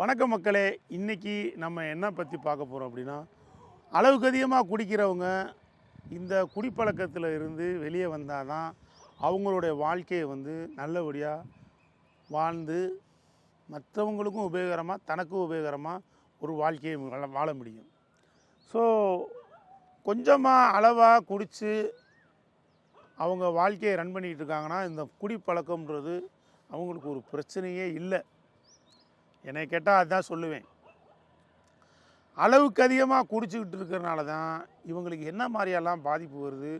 வணக்கம் மக்களே. இன்னைக்கு நம்ம என்ன பற்றி பார்க்க போகிறோம் அப்படின்னா அளவுக்கு அதிகமாக குடிக்கிறவங்க இந்த குடிப்பழக்கத்தில் இருந்து வெளியே வந்தால் தான் அவங்களுடைய வாழ்க்கையை வந்து நல்லபடியாக வாழ்ந்து மற்றவங்களுக்கும் உபயோகரமாக தனக்கும் உபயோகரமாக ஒரு வாழ்க்கையை வாழ- வாழ முடியும். ஸோ கொஞ்சமாக அளவாக குடித்து அவங்க வாழ்க்கையை ரன் பண்ணிக்கிட்டு இருக்காங்கன்னா இந்த குடிப்பழக்கம்ன்றது அவங்களுக்கு ஒரு பிரச்சனையே இல்லை. என்னை கேட்டால் அதுதான் சொல்லுவேன். அளவுக்கு அதிகமாக குடிச்சிக்கிட்டு இருக்கிறனால தான் இவங்களுக்கு என்ன மாதிரியெல்லாம் பாதிப்பு வருது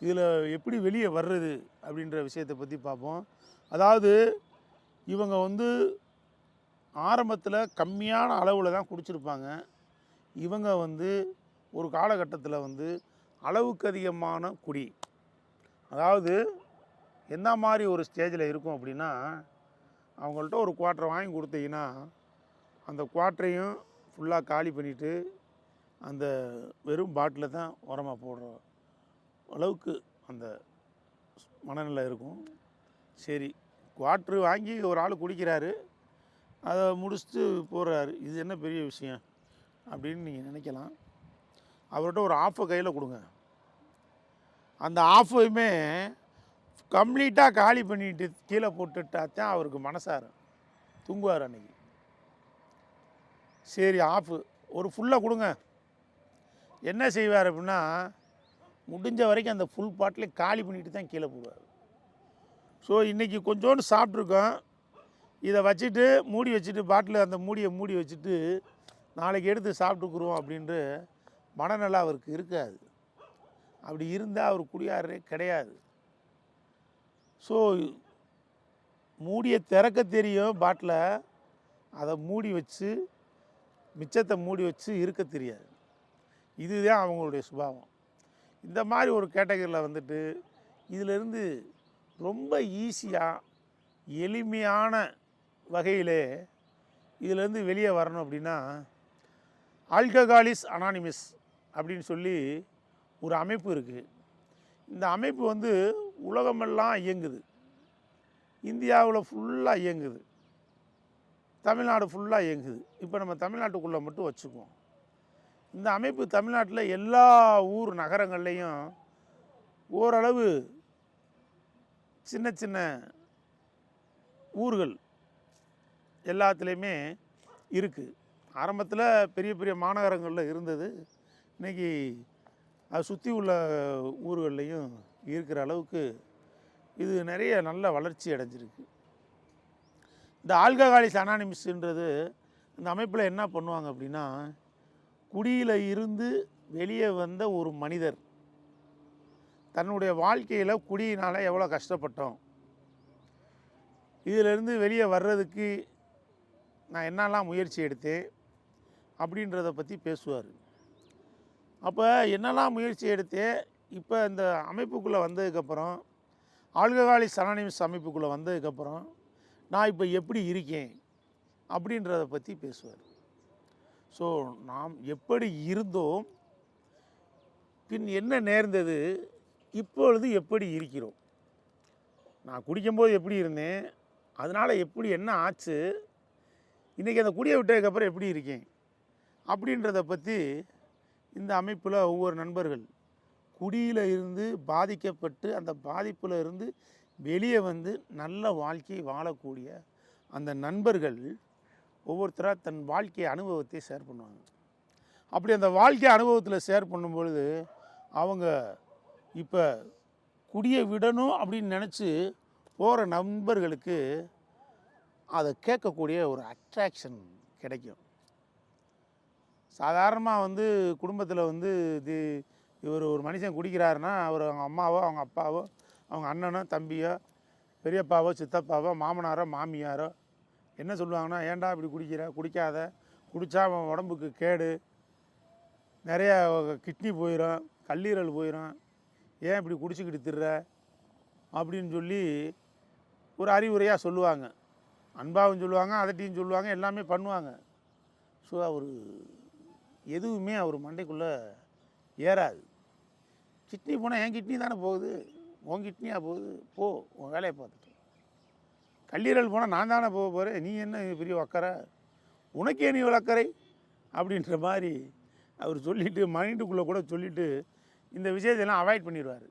இதில் எப்படி வெளியே வர்றது அப்படின்ற விஷயத்தை பற்றி பார்ப்போம். அதாவது இவங்க வந்து ஆரம்பத்தில் கம்மியான அளவில் தான் குடிச்சிருப்பாங்க. இவங்க வந்து ஒரு காலகட்டத்தில் வந்து அளவுக்கு அதிகமான குடி. அதாவது என்ன மாதிரி ஒரு ஸ்டேஜில் இருக்கும் அப்படின்னா அவங்கள்ட்ட ஒரு குவார்ட்டரை வாங்கி கொடுத்தீங்கன்னா அந்த குவார்ட்டரையும் ஃபுல்லாக காலி பண்ணிவிட்டு அந்த வெறும் பாட்டில் தான் உரமாக போடுற அளவுக்கு அந்த மனநிலை இருக்கும். சரி குவார்ட்ரு வாங்கி ஒரு ஆள் குடிக்கிறாரு அதை முடிச்சுட்டு போகிறாரு இது என்ன பெரிய விஷயம் அப்படின்னு நீங்கள் நினைக்கலாம். அவர்கிட்ட ஒரு ஆஃபை கையில் கொடுங்க. அந்த ஆஃபையுமே கம்ப்ளீட்டாக காலி பண்ணிட்டு கீழே போட்டுட்டா தான் அவருக்கு மனசாரும் தூங்குவார் அன்னைக்கு. சரி ஆஃபு ஒரு ஃபுல்லாக கொடுங்க. என்ன செய்வார் அப்படின்னா முடிஞ்ச வரைக்கும் அந்த ஃபுல் பாட்டிலே காலி பண்ணிட்டு தான் கீழே போடுவார். ஸோ இன்றைக்கி கொஞ்சோண்டு சாப்பிட்ருக்கோம் இதை வச்சுட்டு மூடி வச்சுட்டு பாட்டில் அந்த மூடியை மூடி வச்சுட்டு நாளைக்கு எடுத்து சாப்பிட்டுக்குருவோம் அப்படின்ட்டு மனநலம் அவருக்கு இருக்காது. அப்படி இருந்தால் அவர் குடியாரே கிடையாது. ஸோ மூடியை திறக்க தெரியும் பாட்டில். அதை மூடி வச்சு மிச்சத்தை மூடி வச்சு இருக்க தெரியாது. இதுதான் அவங்களுடைய சுபாவம். இந்த மாதிரி ஒரு கேட்டகரியில் வந்துட்டு இதிலிருந்து ரொம்ப ஈஸியாக எளிமையான வகையிலே இதிலேருந்து வெளியே வரணும் அப்படின்னா ஆல்கஹாலிஸ் அனானிமஸ் அப்படின்னு சொல்லி ஒரு அமைப்பு இருக்குது இந்த அமைப்பு வந்து உலகமெல்லாம் இயங்குது. இந்தியாவில் ஃபுல்லாக இயங்குது. தமிழ்நாடு ஃபுல்லாக இயங்குது. இப்போ நம்ம தமிழ்நாட்டுக்குள்ளே மட்டும் வச்சுக்குவோம். இந்த அமைப்பு தமிழ்நாட்டில் எல்லா ஊர் நகரங்கள்லேயும் ஓரளவு சின்ன சின்ன ஊர்கள் எல்லாத்துலேயுமே இருக்குது ஆரம்பத்தில் பெரிய பெரிய மாநகரங்களில் இருந்தது. இன்றைக்கி அதை சுற்றி உள்ள ஊர்கள்லேயும் இருக்கிற அளவுக்கு இது நிறைய நல்ல வளர்ச்சி அடைஞ்சிருக்கு. இந்த ஆல்கஹாலிஸ் அனானிமிஸ்ன்றது இந்த அமைப்பில் என்ன பண்ணுவாங்க அப்படின்னா குடியில் இருந்து வெளியே வந்த ஒரு மனிதர் தன்னுடைய வாழ்க்கையில் குடியினால் எவ்வளோ கஷ்டப்பட்டோம் இதிலிருந்து வெளியே வர்றதுக்கு நான் என்னெல்லாம் முயற்சி எடுத்தேன் அப்படின்றத பற்றி பேசுவார். அப்போ என்னெல்லாம் முயற்சி எடுத்தேன்? இப்போ இந்த அமைப்புக்குள்ளே வந்ததுக்கப்புறம் ஆல்கஹாலி அனானிமஸ் அமைப்புக்குள்ளே வந்ததுக்கப்புறம் நான் இப்போ எப்படி இருக்கேன் அப்படின்றத பற்றி பேசுவார். ஸோ நாம் எப்படி இருந்தோம் பின் என்ன நேர்ந்தது இப்பொழுது எப்படி இருக்கிறோம்? நான் குடிக்கும்போது எப்படி இருந்தேன் அதனால் எப்படி என்ன ஆச்சு இன்றைக்கி அந்த குடியை விட்டதுக்கப்புறம் எப்படி இருக்கேன் அப்படின்றத பற்றி இந்த அமைப்பில் ஒவ்வொரு நண்பர்கள் குடியில் இருந்து பாதிக்கப்பட்டு அந்த பாதிப்பில் இருந்து வெளியே வந்து நல்ல வாழ்க்கையை வாழக்கூடிய அந்த நண்பர்கள் ஒவ்வொருத்தராக தன் வாழ்க்கை அனுபவத்தை ஷேர் பண்ணுவாங்க. அப்படி அந்த வாழ்க்கை அனுபவத்தில் ஷேர் பண்ணும்பொழுது அவங்க இப்போ குடியை விடணும் அப்படின்னு நினச்சி போகிற நண்பர்களுக்கு அதை கேட்கக்கூடிய ஒரு அட்ராக்ஷன் கிடைக்கும். சாதாரணமாக வந்து குடும்பத்தில் வந்து இது இவர் ஒரு மனுஷன் குடிக்கிறாருன்னா அவர் அவங்க அம்மாவோ அவங்க அப்பாவோ அவங்க அண்ணனோ தம்பியோ பெரியப்பாவோ சித்தப்பாவோ மாமனாரோ மாமியாரோ என்ன சொல்லுவாங்கன்னா ஏன்டா இப்படி குடிக்கிற? குடிக்காத. குடித்தா அவன் உடம்புக்கு கேடு. நிறைய கிட்னி போயிடும் கல்லீரல் போயிடும் ஏன் இப்படி குடிச்சிக்கிட்டு திர்ற? அப்படின்னு சொல்லி ஒரு அறிவுரையாக சொல்லுவாங்க. அன்பாவும் சொல்லுவாங்க அதட்டியும் சொல்லுவாங்க எல்லாமே பண்ணுவாங்க. ஸோ அவர் எதுவுமே அவர் மண்டைக்குள்ளே ஏறாது. கிட்னி போனால் என் கிட்னி தானே போகுது? உன் கிட்னியாக போகுது? போ உன் வேலையை பார்த்துட்டு கல்லீரல் போனால் நான் தானே போக போகிறேன் நீ என்ன பெரிய உக்கற உனக்கே நீ வளர்க்கறை அப்படின்ற மாதிரி அவர் சொல்லிவிட்டு மைண்டுக்குள்ளே கூட சொல்லிட்டு இந்த விஷயத்தையெல்லாம் அவாய்ட் பண்ணிடுவார்.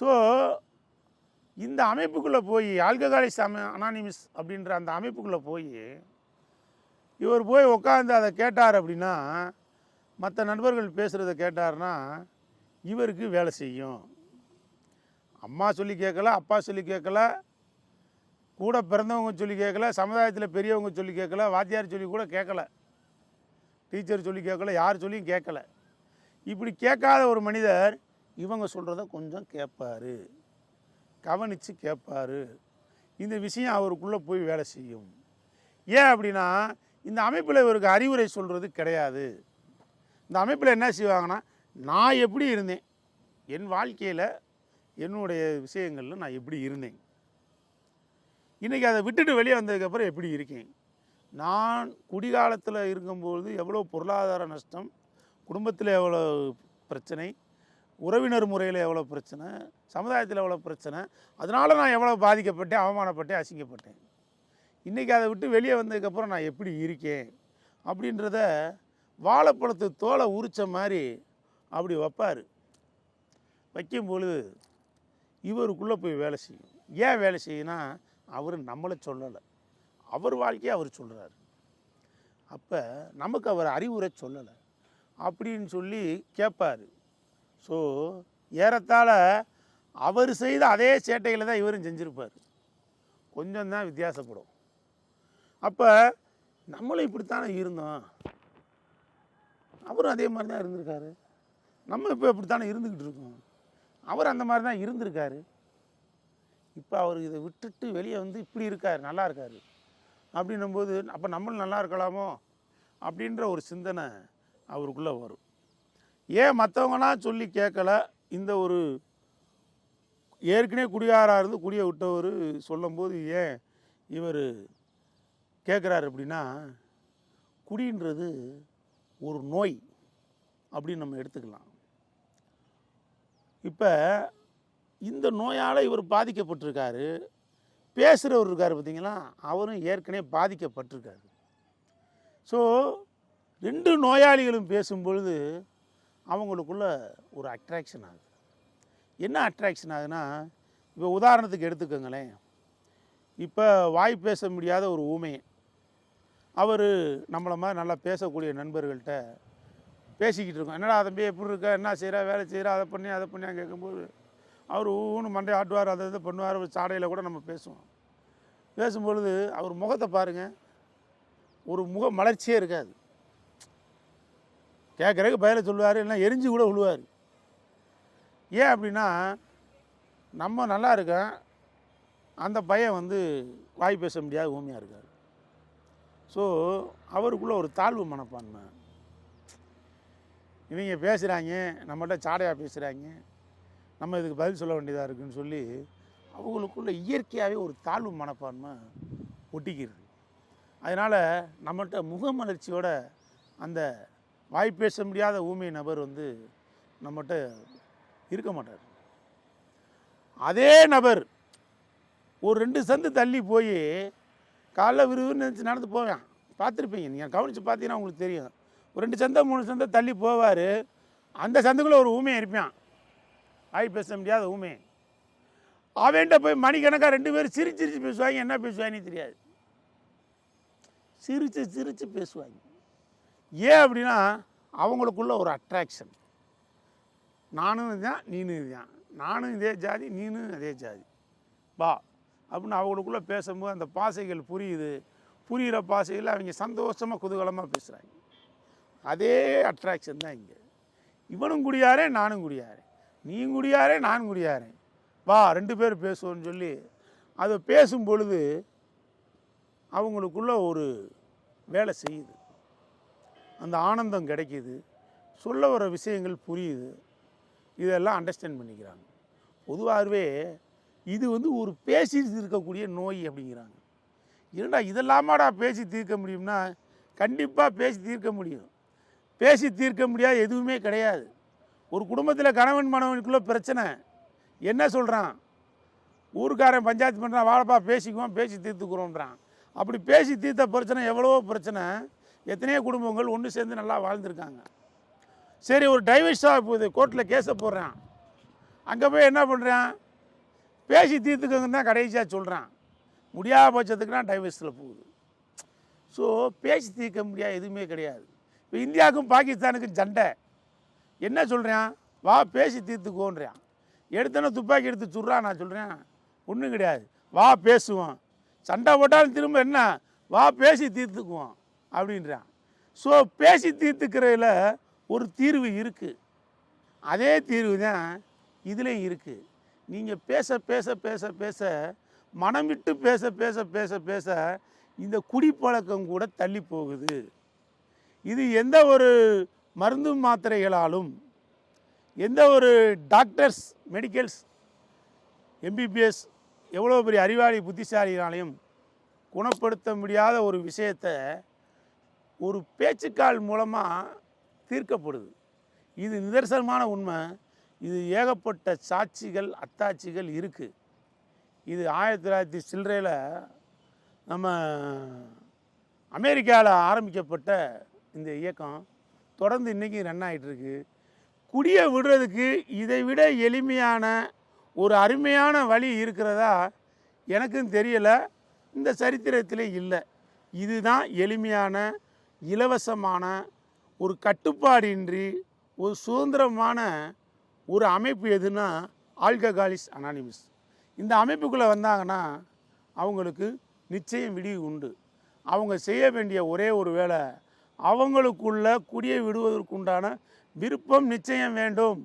ஸோ இந்த அமைப்புக்குள்ளே போய் ஆல்கஹாலிஸ் அம அனானிமிஸ் அப்படின்ற அந்த அமைப்புக்குள்ளே போய் இவர் போய் உட்காந்து அதை கேட்டார் அப்படின்னா மற்ற நண்பர்கள் பேசுகிறத கேட்டார்னா இவருக்கு வேலை செய்யும். அம்மா சொல்லி கேட்கல அப்பா சொல்லி கேட்கல கூட பிறந்தவங்க சொல்லி கேட்கல சமுதாயத்தில் பெரியவங்க சொல்லி கேட்கல வாத்தியார் சொல்லி கூட கேட்கல. டீச்சர் சொல்லி கேட்கல யார் சொல்லியும் கேட்கல. இப்படி கேட்காத ஒரு மனிதர் இவங்க சொல்கிறத கொஞ்சம் கேட்பாரு. கவனித்து கேட்பாரு. இந்த விஷயம் அவருக்குள்ளே போய் வேலை செய்யும். ஏன் அப்படின்னா இந்த அமைப்பில் இவருக்கு அறிவுரை சொல்கிறது கிடையாது. இந்த அமைப்பில் என்ன செய்வாங்கன்னா நான் எப்படி இருந்தேன்? என் வாழ்க்கையில் என்னுடைய விஷயங்களில் நான் எப்படி இருந்தேன்? இன்றைக்கி அதை விட்டுட்டு வெளியே வந்ததுக்கப்புறம் எப்படி இருக்கேன்? நான் குடிகாலத்தில் இருக்கும்போது எவ்வளோ பொருளாதார நஷ்டம் குடும்பத்தில் எவ்வளோ பிரச்சனை உறவினர் முறையில் எவ்வளோ பிரச்சனை சமுதாயத்தில் எவ்வளோ பிரச்சனை அதனால் நான் எவ்வளோ பாதிக்கப்பட்டேன் அவமானப்பட்டேன் அசிங்கப்பட்டேன். இன்றைக்கி அதை விட்டு வெளியே வந்ததுக்கப்புறம் நான் எப்படி இருக்கேன்? அப்படின்றத வாழைப்பழத்து தோலை உரித்த மாதிரி அப்படி வைப்பார். வைக்கும் பொழுது இவருக்குள்ளே போய் வேலை செய்யும். ஏன் வேலை செய்யும்னா அவர் நம்மளை சொல்லலை. அவர் வாழ்க்கையை அவர் சொல்கிறார் அப்போ நமக்கு அவர் அறிவுரை சொல்லலை. அப்படின்னு சொல்லி கேட்பார் ஸோ ஏறத்தாழ அவர் செய்த அதே சேட்டைகளை தான் இவரும் செஞ்சுருப்பார். கொஞ்சம் தான் வித்தியாசப்படும். அப்போ நம்மளும் இப்படித்தானே இருந்தோம்? அவரும் அதே மாதிரி தான் இருந்திருக்காரு. நம்ம இப்போ இப்படித்தானே இருந்துக்கிட்டு இருக்கோம். அவர் அந்த மாதிரி தான் இருந்திருக்காரு. இப்போ அவர் இதை விட்டுட்டு வெளியே வந்து இப்படி இருக்கார் நல்லா இருக்கார். அப்படின்னும்போது அப்போ நம்மளும் நல்லா இருக்கலாமோ? அப்படின்ற ஒரு சிந்தனை அவருக்குள்ளே வரும். ஏன் மற்றவங்களாம் சொல்லி கேட்கல இந்த ஒரு ஏற்கனவே குடிகாராக இருந்து குடியை விட்டவர் சொல்லும்போது ஏன் இவர் கேட்குறாரு அப்படின்னா குடின்றது ஒரு நோய் அப்படின்னு நம்ம எடுத்துக்கலாம். இப்போ இந்த நோயால் இவர் பாதிக்கப்பட்டிருக்காரு. பேசுகிறவர் இருக்கார் பார்த்தீங்களா அவரும் ஏற்கனவே பாதிக்கப்பட்டிருக்காரு. ஸோ ரெண்டு நோயாளிகளும் பேசும்பொழுது அவங்களுக்குள்ள ஒரு அட்ராக்ஷன் ஆகுது. என்ன அட்ராக்ஷன் ஆகுதுன்னா இப்போ உதாரணத்துக்கு எடுத்துக்கோங்களேன். இப்போ வாய் பேச முடியாத ஒரு ஊமை அவர் நம்மளை மாதிரி நல்லா பேசக்கூடிய நண்பர்கள்ட்ட பேசிக்கிட்டு இருக்கோம். என்னடா தம்பி எப்படி இருக்க? என்ன செய்கிற வேலை செய்கிற அதை பண்ணி அதை பண்ணி கேட்கும்போது அவர் ஊன்னு மண்டை ஆட்டுவார் அதை இதை பண்ணுவார் சாடையில் கூட நம்ம பேசுவோம். பேசும்பொழுது அவர் முகத்தை பாருங்கள் ஒரு முக மலர்ச்சியே இருக்காது. கேட்குறதுக்கு பயில சொல்லுவார் இல்லைன்னா எரிஞ்சு கூட விழுவார் ஏன் அப்படின்னா நம்ம நல்லா இருக்கோம் அந்த பையன் வந்து வாய் பேச முடியாத ஊமையாக இருக்கார். ஸோ அவருக்குள்ளே ஒரு தாழ்வு மனப்பான்மை. இவங்க பேசுகிறாங்க நம்மகிட்ட சாடையாக பேசுகிறாங்க நம்ம இதுக்கு பதில் சொல்ல வேண்டியதாக இருக்குன்னு சொல்லி அவங்களுக்குள்ள இயற்கையாகவே ஒரு தாழ்வு மனப்பான்மை ஒட்டிக்கிறது அதனால் நம்மகிட்ட முகமலர்ச்சியோட அந்த வாய் பேச முடியாத ஊமை நபர் வந்து நம்மகிட்ட இருக்க மாட்டார். அதே நபர் ஒரு ரெண்டு சந்து தள்ளி போய் காலைல விறுவிறுன்னு நினச்சி நடந்து போவேன். பார்த்துருப்பீங்க நீங்கள் கவனித்து பார்த்தீங்கன்னா உங்களுக்கு தெரியும். ஒரு ரெண்டு சந்தை மூணு சந்தை தள்ளி போவார். அந்த சந்துக்குள்ளே ஒரு ஊமையை இருப்பான். ஆய் பேச முடியாத ஊமை அவன்கிட்ட போய் மணிக்கணக்காக ரெண்டு பேரும் சிரிச்சு சிரிச்சு பேசுவாங்க. என்ன பேசுவாங்கன்னு தெரியாது. சிரித்து சிரித்து பேசுவாங்க. ஏன் அப்படின்னா அவங்களுக்குள்ள ஒரு அட்ராக்ஷன் நானும் இதுதான் நீனும் இதுதான் நானும் இதே ஜாதி நீனும் அதே ஜாதி. வா அப்படின்னு அவங்களுக்குள்ளே பேசும்போது அந்த பாசைகள் புரியுது. புரிகிற பாசையில் அவங்க சந்தோஷமாக குதூகலமாக பேசுகிறாங்க அதே அட்ராக்ஷன் தான் இங்கே. இவனும் குடியாரே நானும் குடியாரே. நீ குடியாரே நான் குடியாரேன் வா ரெண்டு பேர் பேசுவோன்னு சொல்லி அதை பேசும் பொழுது அவங்களுக்குள்ள ஒரு வேலை செய்யுது. அந்த ஆனந்தம் கிடைக்கிது. சொல்ல வர விஷயங்கள் புரியுது. இதெல்லாம் அண்டர்ஸ்டாண்ட் பண்ணிக்கிறாங்க. பொதுவாகவே இது வந்து ஒரு பேசி இருக்கக்கூடிய நோய் அப்படிங்கிறாங்க. என்னடா இதெல்லாமாடா பேசி தீர்க்க முடியும்னா கண்டிப்பாக பேசி தீர்க்க முடியும். பேசி தீர்க்க முடியாத எதுவுமே கிடையாது. ஒரு குடும்பத்தில் கணவன் மனைவனுக்குள்ள பிரச்சனை. என்ன சொல்கிறான் ஊருக்காரன் பஞ்சாயத்து பண்ணுறான் வாழப்பா பேசிக்குவோம் பேசி தீர்த்துக்குறோன்றான் அப்படி பேசி தீர்த்த பிரச்சனை எவ்வளவோ பிரச்சனை. எத்தனையோ குடும்பங்கள் ஒன்று சேர்ந்து நல்லா வாழ்ந்துருக்காங்க. சரி ஒரு டைவர்ஸாக போகுது. கோர்ட்டில் கேஸை போடுறான். அங்கே போய் என்ன பண்ணுறான் பேசி தீர்த்துக்கங்கன்னு தான் கடைசியாக சொல்கிறான் முடியாத பட்சத்துக்குனா டைவர்ஸில் போகுது. ஸோ பேசி தீர்க்க முடியாது எதுவுமே கிடையாது. இந்தியாவுக்கும் பாகிஸ்தானுக்கும் சண்டை. என்ன சொல்கிறேன் வா பேசி தீர்த்துக்கோன்றான். எடுத்தோன்னே துப்பாக்கி எடுத்து சுடுறா நான் சொல்கிறேன் ஒன்றும் கிடையாது. வா பேசுவோம். சண்டை போட்டாலும் திரும்ப என்ன? வா பேசி தீர்த்துக்குவோம் அப்படின்றான். ஸோ பேசி தீர்த்துக்கிறதுல ஒரு தீர்வு இருக்குது அதே தீர்வு தான் இதுலேயும் இருக்குது நீங்கள் பேச பேச பேச பேச மனம் விட்டு பேச பேச பேச பேச இந்த குடிப்பழக்கம் கூட தள்ளி போகுது. இது எந்த ஒரு மருந்து மாத்திரைகளாலும் எந்த ஒரு டாக்டர்ஸ் மெடிக்கல்ஸ் எம்பிபிஎஸ் எவ்வளோ பெரிய அறிவாளி புத்திசாலினாலையும் குணப்படுத்த முடியாத ஒரு விஷயத்தை ஒரு பேச்சுக்கால் மூலமாக தீர்க்கப்படுது. இது நிதர்சனமான உண்மை. இது ஏகப்பட்ட சாட்சிகள் அத்தாட்சிகள் இருக்குது இது ஆயிரத்தி தொள்ளாயிரத்தி சில்லறையில் நம்ம அமெரிக்காவில் ஆரம்பிக்கப்பட்ட இந்த இயக்கம் தொடர்ந்து இன்றைக்கும் ரன் ஆகிட்டுருக்கு குடியை விடுறதுக்கு இதை விட எளிமையான ஒரு அருமையான வழி இருக்கிறதா எனக்கும் தெரியலை. இந்த சரித்திரத்தில் இல்லை. இதுதான் எளிமையான இலவசமான ஒரு கட்டுப்பாடின்றி ஒரு சுதந்திரமான ஒரு அமைப்பு எதுனா ஆல்கஹாலிஸ் அனானிமஸ் இந்த அமைப்புக்குள்ளே வந்தாங்கன்னா அவங்களுக்கு நிச்சயம் விடிவு உண்டு. அவங்க செய்ய வேண்டிய ஒரே ஒரு வேலை அவங்களுக்குள்ள குடியை விடுவதற்குண்டான விருப்பம் நிச்சயம் வேண்டும்.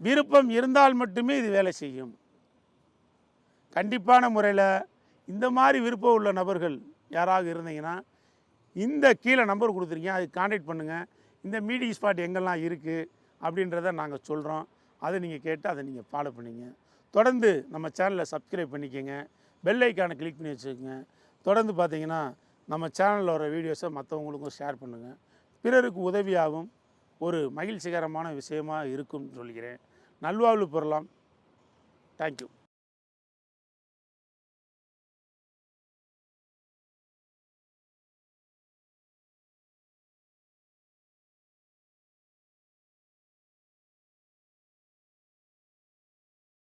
விருப்பம் இருந்தால் மட்டுமே இது வேலை செய்யும். கண்டிப்பான முறையில் இந்த மாதிரி விருப்பம் உள்ள நபர்கள் யாராவது இருந்தீங்கன்னா இந்த கீழே நம்பர் கொடுத்துருக்கீங்க அதுக்கு காண்டாக்ட் பண்ணுங்கள் இந்த மீட்டிங் ஸ்பாட் எங்கெல்லாம் இருக்குது அப்படின்றத நாங்கள் சொல்கிறோம் அதை நீங்கள் கேட்டு அதை நீங்கள் ஃபாலோ பண்ணிங்க. தொடர்ந்து நம்ம சேனலை சப்ஸ்கிரைப் பண்ணிக்கோங்க. பெல் ஐக்கானை கிளிக் பண்ணி வச்சுக்கோங்க. தொடர்ந்து பார்த்தீங்கன்னா நம்ம சேனலில் வர வீடியோஸை மற்றவங்களுக்கும் ஷேர் பண்ணுங்கள் பிறருக்கு உதவியாகவும் ஒரு மகிழ்ச்சிகரமான விஷயமாக இருக்கும்னு சொல்கிறேன் நல்வாழ்வு பெறலாம். தேங்க்யூ